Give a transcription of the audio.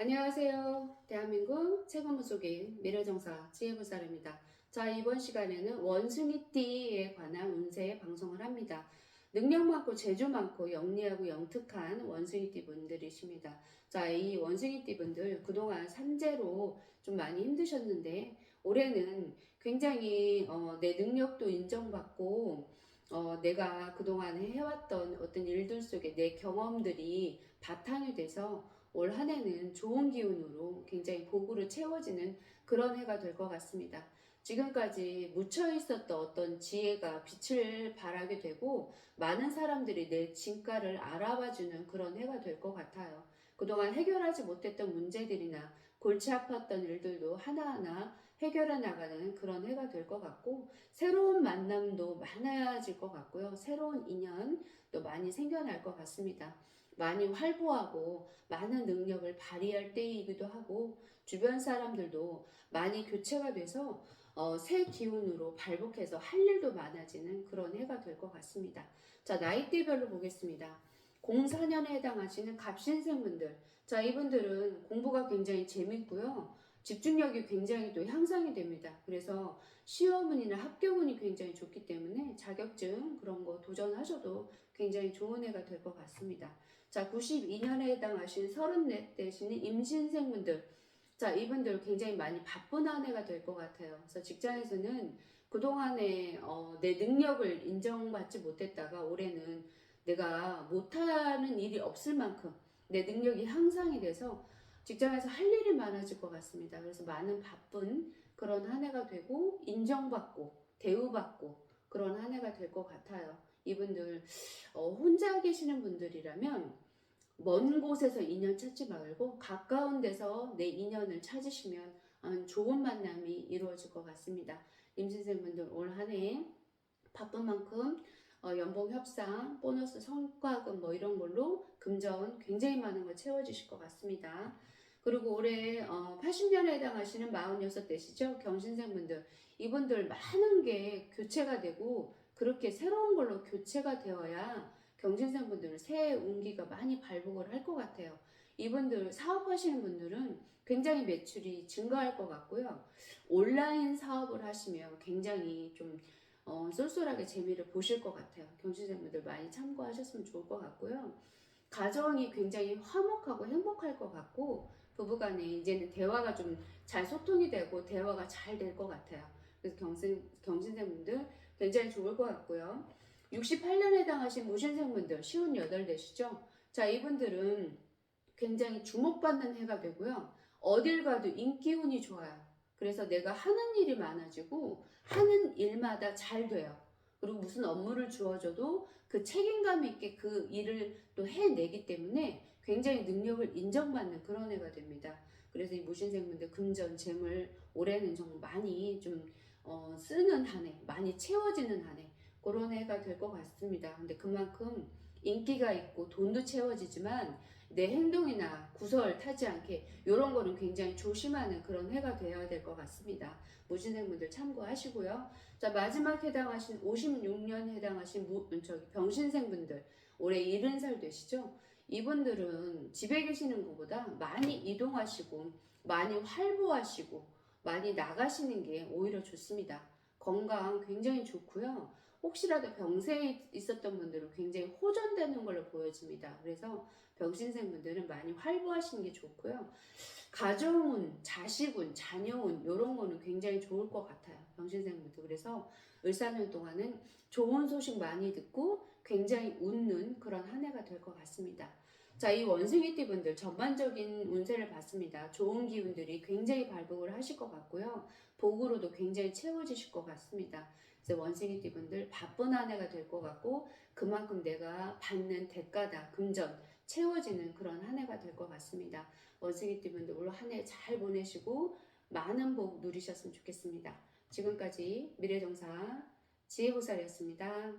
안녕하세요. 대한민국 최고 무속인 미래정사 지혜부사입니다. 자, 이번 시간에는 원숭이띠에 관한 운세 방송을 합니다. 능력 많고 재주 많고 영리하고 영특한 원숭이띠 분들이십니다. 자, 이 원숭이띠 분들 그동안 삼재로 좀 많이 힘드셨는데 올해는 굉장히 어, 내 능력도 인정받고 어, 내가 그동안 해왔던 어떤 일들 속에 내 경험들이 바탕이 돼서 올 한 해는 좋은 기운으로 굉장히 복으로 채워지는 그런 해가 될 것 같습니다. 지금까지 묻혀 있었던 어떤 지혜가 빛을 발하게 되고 많은 사람들이 내 진가를 알아봐주는 그런 해가 될 것 같아요. 그동안 해결하지 못했던 문제들이나 골치 아팠던 일들도 하나하나 해결해 나가는 그런 해가 될 것 같고 새로운 만남도 많아질 것 같고요. 새로운 인연도 많이 생겨날 것 같습니다. 많이 활보하고 많은 능력을 발휘할 때이기도 하고 주변 사람들도 많이 교체가 돼서 어, 새 기운으로 발복해서 할 일도 많아지는 그런 해가 될 것 같습니다. 자, 나이대별로 보겠습니다. 04년에 해당하시는 갑신생분들. 자, 이분들은 공부가 굉장히 재밌고요. 집중력이 굉장히 또 향상이 됩니다. 그래서 시험운이나 합격운이 굉장히 좋기 때문에 자격증 그런 거 도전하셔도 굉장히 좋은 해가 될 것 같습니다. 자, 92년에 해당하신 34 되시는 임신생분들. 자, 이분들 굉장히 많이 바쁜 한 해가 될 것 같아요. 그래서 직장에서는 그동안에 어, 내 능력을 인정받지 못했다가 올해는 내가 못하는 일이 없을 만큼 내 능력이 향상이 돼서 직장에서 할 일이 많아질 것 같습니다. 그래서 많은 바쁜 그런 한 해가 되고 인정받고 대우받고 그런 한 해가 될 것 같아요. 이분들 어, 혼자 계시는 분들이라면 먼 곳에서 인연 찾지 말고 가까운 데서 내 인연을 찾으시면 어, 좋은 만남이 이루어질 것 같습니다. 임신생분들 올 한 해 바쁜 만큼 어, 연봉 협상, 보너스 성과금 뭐 이런 걸로 금전 굉장히 많은 걸 채워주실 것 같습니다. 그리고 올해 어, 80년에 해당하시는 46대시죠? 경신생분들. 이분들 많은 게 교체가 되고 그렇게 새로운 걸로 교체가 되어야 경신생분들은 새 운기가 많이 발복을 할 것 같아요. 이분들 사업하시는 분들은 굉장히 매출이 증가할 것 같고요. 온라인 사업을 하시면 굉장히 좀 어, 쏠쏠하게 재미를 보실 것 같아요. 경시생분들 많이 참고하셨으면 좋을 것 같고요. 가정이 굉장히 화목하고 행복할 것 같고 부부간에 이제는 대화가 좀 잘 소통이 되고 대화가 잘 될 것 같아요. 그래서 경신, 경신생분들 굉장히 좋을 것 같고요. 68년에 해당하신 무신생분들 쉬운 8대시죠? 자 이분들은 굉장히 주목받는 해가 되고요. 어딜 가도 인기운이 좋아요. 그래서 내가 하는 일이 많아지고 하는 일마다 잘 돼요. 그리고 무슨 업무를 주어줘도 그 책임감 있게 그 일을 또 해내기 때문에 굉장히 능력을 인정받는 그런 애가 됩니다. 그래서 이 무신생분들 금전, 재물 올해는 좀 많이 좀 어, 쓰는 한 해, 많이 채워지는 한 해, 그런 해가 될 것 같습니다. 근데 그만큼 인기가 있고 돈도 채워지지만 내 행동이나 구설 타지 않게 이런 거는 굉장히 조심하는 그런 해가 되어야 될 것 같습니다. 무신생분들 참고하시고요. 자 마지막 해당하신 56년 해당하신 무, 저기 병신생분들 올해 70살 되시죠? 이분들은 집에 계시는 것보다 많이 이동하시고 많이 활보하시고 많이 나가시는 게 오히려 좋습니다. 건강 굉장히 좋고요. 혹시라도 병세에 있었던 분들은 굉장히 호전되는 걸로 보여집니다. 그래서 병신생 분들은 많이 활보하시는 게 좋고요. 가정운, 자식운, 자녀운 이런 거는 굉장히 좋을 것 같아요. 병신생 분들. 그래서 을사년 동안은 좋은 소식 많이 듣고 굉장히 웃는 그런 한 해가 될 것 같습니다. 자, 이 원숭이띠 분들 전반적인 운세를 봤습니다. 좋은 기운들이 굉장히 발복을 하실 것 같고요. 복으로도 굉장히 채워지실 것 같습니다. 그래서 원숭이띠 분들 바쁜 한 해가 될 것 같고 그만큼 내가 받는 대가다, 금전 채워지는 그런 한 해가 될 것 같습니다. 원숭이띠 분들 올 한 해 잘 보내시고 많은 복 누리셨으면 좋겠습니다. 지금까지 미래정사 지혜보살이었습니다.